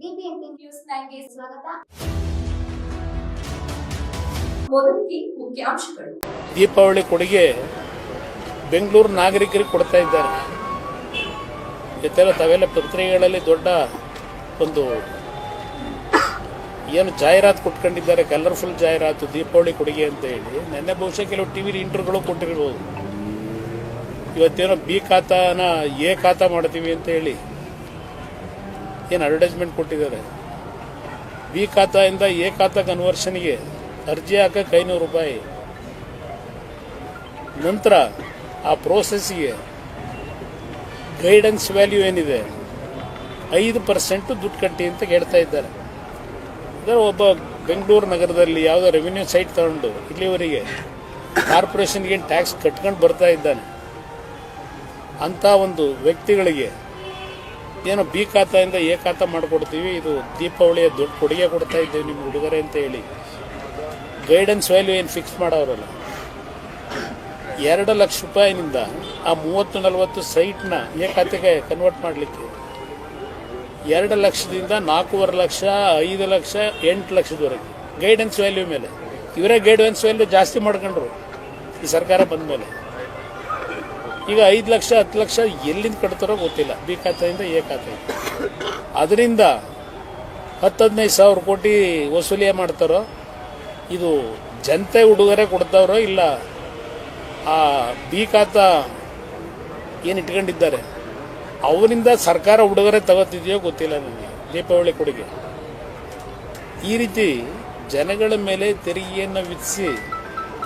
News ಸ್ವಾಗತ. ಮುಖ್ಯಾಂಶಗಳು. ದೀಪಾವಳಿ ಕೊಡುಗೆ ಬೆಂಗಳೂರು ನಾಗರಿಕರಿಗೆ ಕೊಡ್ತಾ ಇದ್ದಾರೆ. ಜೊತೆಲ್ಲ ತಾವೆಲ್ಲ ಪತ್ರಿಕೆಗಳಲ್ಲಿ ದೊಡ್ಡ ಒಂದು ಏನು ಜಾಹೀರಾತು ಕೊಟ್ಕೊಂಡಿದ್ದಾರೆ ಕಲರ್ಫುಲ್ ಜಾಹೀರಾತು, ದೀಪಾವಳಿ ಕೊಡುಗೆ ಅಂತ ಹೇಳಿ. ನೆನ್ನೆ ಬಹುಶಃ ಕೆಲವು ಟಿ ವಿ ಇಂಟರ್ಗಳು ಕೊಟ್ಟಿರ್ಬೋದು. ಇವತ್ತೇನೋ ಬಿ ಖಾತಾನ ಎ ಖಾತಾ ಮಾಡ್ತೀವಿ ಅಂತ ಹೇಳಿ. ಏನು ಅಡ್ವರ್ಟೈಸ್ಮೆಂಟ್ ಕೊಟ್ಟಿದ್ದಾರೆ? ಬಿ ಖಾತಾಯಿಂದ ಎ ಖಾತಾ ಕನ್ವರ್ಷನ್ಗೆ ಅರ್ಜಿ ಹಾಕಕ್ಕೆ ಐನೂರು ರೂಪಾಯಿ. ನಂತರ ಆ ಪ್ರೋಸೆಸ್ಗೆ ಗೈಡೆನ್ಸ್ ವ್ಯಾಲ್ಯೂ ಏನಿದೆ? ಐದು ಪರ್ಸೆಂಟ್ ದುಡ್ಡು ಕಟ್ಟಿ ಅಂತ ಹೇಳ್ತಾ ಇದ್ದಾರೆ. ಅಂದರೆ ಒಬ್ಬ ಬೆಂಗಳೂರು ನಗರದಲ್ಲಿ ಯಾವುದೋ ರೆವಿನ್ಯೂ ಸೈಟ್ ತಗೊಂಡು ಇಲ್ಲಿವರೆಗೆ ಕಾರ್ಪೊರೇಷನ್ಗೆ ಟ್ಯಾಕ್ಸ್ ಕಟ್ಕೊಂಡು ಬರ್ತಾ ಇದ್ದಾನೆ. ಅಂಥ ಒಂದು ವ್ಯಕ್ತಿಗಳಿಗೆ ಏನೋ ಬಿ ಖಾತೆಯಿಂದ ಎ ಖಾತಾ ಮಾಡಿಕೊಡ್ತೀವಿ. ಇದು ದೀಪಾವಳಿಯ ದೊಡ್ಡ ಕೊಡುಗೆ ಕೊಡ್ತಾ ಇದ್ದೇವೆ ನಿಮ್ಮ ಹುಡುಗರೆ ಅಂತ ಹೇಳಿ. ಗೈಡೆನ್ಸ್ ವ್ಯಾಲ್ಯೂ ಏನು ಫಿಕ್ಸ್ ಮಾಡೋರಲ್ಲ ಎರಡು ಲಕ್ಷ ರೂಪಾಯಿನಿಂದ ಆ ಮೂವತ್ತು ನಲವತ್ತು ಸೈಟ್ನ ಎ ಖಾತೆಗೆ ಕನ್ವರ್ಟ್ ಮಾಡಲಿಕ್ಕೆ. ಎರಡು ಲಕ್ಷದಿಂದ ನಾಲ್ಕೂವರೆ ಲಕ್ಷ, ಐದು ಲಕ್ಷ, ಎಂಟು ಲಕ್ಷದವರೆಗೆ. ಗೈಡೆನ್ಸ್ ವ್ಯಾಲ್ಯೂ ಮೇಲೆ. ಇವರೇ ಗೈಡೆನ್ಸ್ ವ್ಯಾಲ್ಯೂ ಜಾಸ್ತಿ ಮಾಡ್ಕೊಂಡ್ರು. ಈ ಸರ್ಕಾರ ಬಂದ ಮೇಲೆ ಈಗ ಐದು ಲಕ್ಷ, ಹತ್ತು ಲಕ್ಷ ಎಲ್ಲಿಂದ ಕಟ್ತಾರೋ ಗೊತ್ತಿಲ್ಲ. ಬಿ ಖಾತೆಯಿಂದ ಎ ಖಾತೆ. ಅದರಿಂದ ಹತ್ತು ಹದಿನೈದು ಸಾವಿರ ಕೋಟಿ ವಸೂಲಿ ಮಾಡ್ತಾರೋ, ಇದು ಜನತೆ ಉಡುಗೊರೆ ಕೊಡ್ತಾವ್ರೋ ಇಲ್ಲ, ಆ ಬಿ ಖಾತ ಏನು ಇಟ್ಕೊಂಡಿದ್ದಾರೆ? ಅವರಿಂದ ಸರ್ಕಾರ ಉಡುಗೊರೆ ತಗೋತಿದೆಯೋ ಗೊತ್ತಿಲ್ಲ ನನಗೆ, ದೀಪಾವಳಿ ಕೊಡುಗೆ. ಈ ರೀತಿ ಜನಗಳ ಮೇಲೆ ತೆರಿಗೆಯನ್ನು ವಿಧಿಸಿ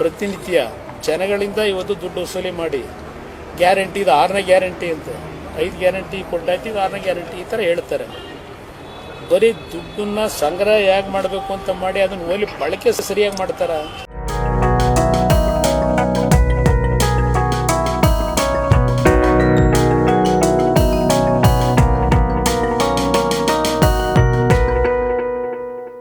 ಪ್ರತಿನಿತ್ಯ ಜನಗಳಿಂದ ಇವತ್ತು ದುಡ್ಡು ವಸೂಲಿ ಮಾಡಿ ಗ್ಯಾರಂಟಿ ಇದು, ಆರನೇ ಗ್ಯಾರಂಟಿ ಅಂತ. ಐದು ಗ್ಯಾರಂಟಿ ಕೊಟ್ಟಾಯ್ತು ಇದು ಆರನೇ ಗ್ಯಾರಂಟಿ ಈ ಥರ ಹೇಳ್ತಾರೆ. ಬರೀ ದುಡ್ಡನ್ನ ಸಂಗ್ರಹ ಹೇಗೆ ಮಾಡಬೇಕು ಅಂತ ಮಾಡಿ ಅದನ್ನು ಓಲಿ ಬಳಕೆ ಸರಿಯಾಗಿ ಮಾಡ್ತಾರ?